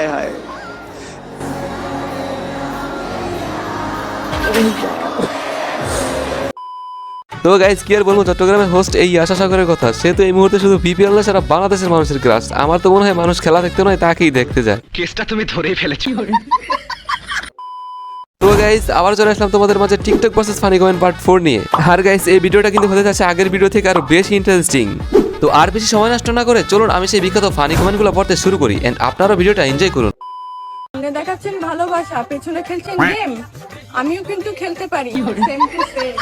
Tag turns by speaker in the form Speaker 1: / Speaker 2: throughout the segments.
Speaker 1: হায় হায়।
Speaker 2: তো গাইজ কি আর বলব চট্টগ্রামের হোস্ট এই আশা সাগরের কথা। সে তো এই মুহূর্তে শুধু বিপিএল না সারা বাংলাদেশের মানুষের ক্রাশ আমার তো মনে হয় মানুষ খেলা দেখতে নয় তাকেই দেখতে যায়।
Speaker 3: কেসটা তুমি ধরেই ফেলেছো।
Speaker 2: তো গাইস আবার চলে আসলাম তোমাদের মাঝে TikTok versus funny comment part four নিয়ে। আর গাইস এই ভিডিওটা কিন্তু হতে যাচ্ছে আগের ভিডিও থেকে আরও বেশি ইন্টারেস্টিং তো আর বেশি সময় নষ্ট না করে চলুন আমি সেই বিখ্যাত ফানি কমেন্টগুলো পড়তে শুরু করি। এন্ড আপনারাও ভিডিওটা এনজয় করুন।
Speaker 4: সামনে দেখাচ্ছেন ভালোবাসা পেছনে খেলছেন গেম আমিও কিন্তু খেলতে পারি। সেম টু সেম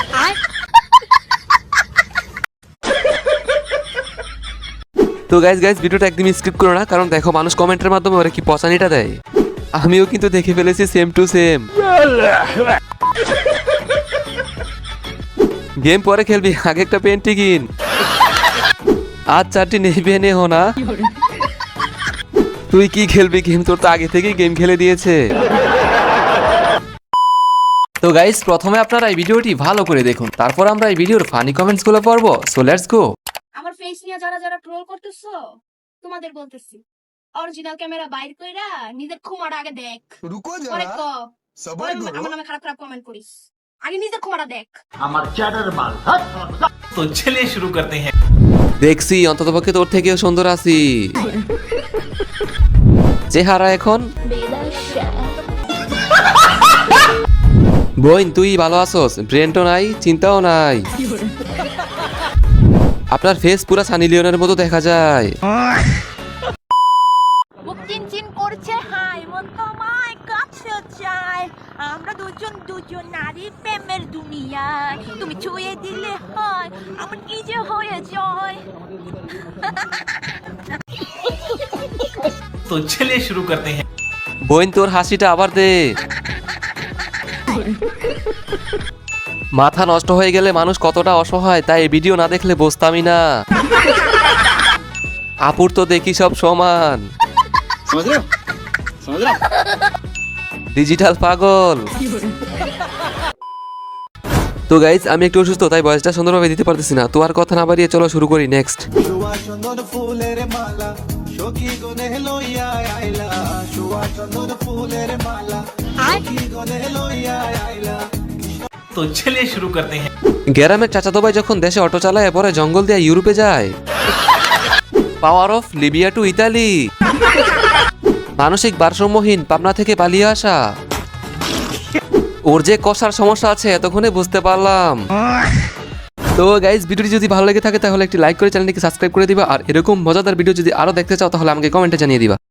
Speaker 2: তো গাইজ গাইজ ভিডিওটা একদমই স্কিপ করো না কারণ দেখো মানুষ কমেন্টের মাধ্যমে ওরা কি পচানিটা দেয়। আমিও কিন্তু দেখে ফেলেছি সেম টু সেম গেম পরে খেলবি আগে একটা পেন্টি কিন। আর চারটি নেবে নে না। তুই কি খেলবি গেম তোর তো আগে থেকেই গেম খেলে দিয়েছে। তো গাইস প্রথমে আপনারা এই ভিডিওটি ভালো করে দেখুন। তারপর আমরা এই ভিডিওর ফানি কমেন্টসগুলো পড়ব। সো লেটস গো
Speaker 5: আমার ফেস নিয়ে যারা যারা ট্রোল করতেছো তোমাদের বলতেছি অরিজিনাল ক্যামেরা বাইর কইরা নিজের খুমার আগে দেখ।
Speaker 1: রুকো
Speaker 5: যারা
Speaker 1: সবাই
Speaker 5: আমার নামে খারাপ খারাপ কমেন্ট করিস। আগে নিজের খুমারা দেখ।
Speaker 3: আমার চ্যাটার মাল তো চলে শুরু করতে হ্যাঁ
Speaker 2: দেখছি, অন্ততপক্ষে তোর থেকেও সুন্দর আছি। চেহারা এখন? বইন তুই ভালো আছোস? ব্রেনটো নাই, চিন্তাও নাই। আপনার ফেস পুরা সানি লিওনের মতো দেখা যায়।
Speaker 6: করছে হাই কাছে চাই আমরা দুজন দুজন নারী প্রেমের তুমি ছুঁয়ে দিলে হয় আমার কি যে হয়ে যায়
Speaker 3: তো শুরু করতে
Speaker 2: হ্যাঁ তোর হাসিটা আবার দে। মাথা নষ্ট হয়ে গেলে মানুষ কতটা অসহায় তাই ভিডিও না দেখলে বসতামই না। আপুর তো দেখি সব সমান। ডিজিটাল পাগল। তো গাইজ আমি একটু অসুস্থ তাই বয়সটা সুন্দরভাবে দিতে পারতেছি না। তো আর কথা না বাড়িয়ে চলো শুরু করি নেক্সট
Speaker 3: তো চলে শুরু করতে
Speaker 2: হ্যাঁ চাচাতো ভাই যখন দেশে অটো চালায় পরে জঙ্গল দিয়ে ইউরোপে যায়। Power of Libya to Italy মানসিক ভারসাম্যহীন পাবনা থেকে পালিয়ে আসা। ওর যে কষার সমস্যা আছে, এতক্ষণে বুঝতে পারলাম। তো গাইজ ভিডিওটি যদি ভালো লেগে থাকে, তাহলে একটি লাইক করে চ্যানেলটিকে সাবস্ক্রাইব করে দিবা। আর এরকম মজাদার ভিডিও যদি আরও দেখতে চাও, তাহলে আমাকে কমেন্টে জানিয়ে দিবা।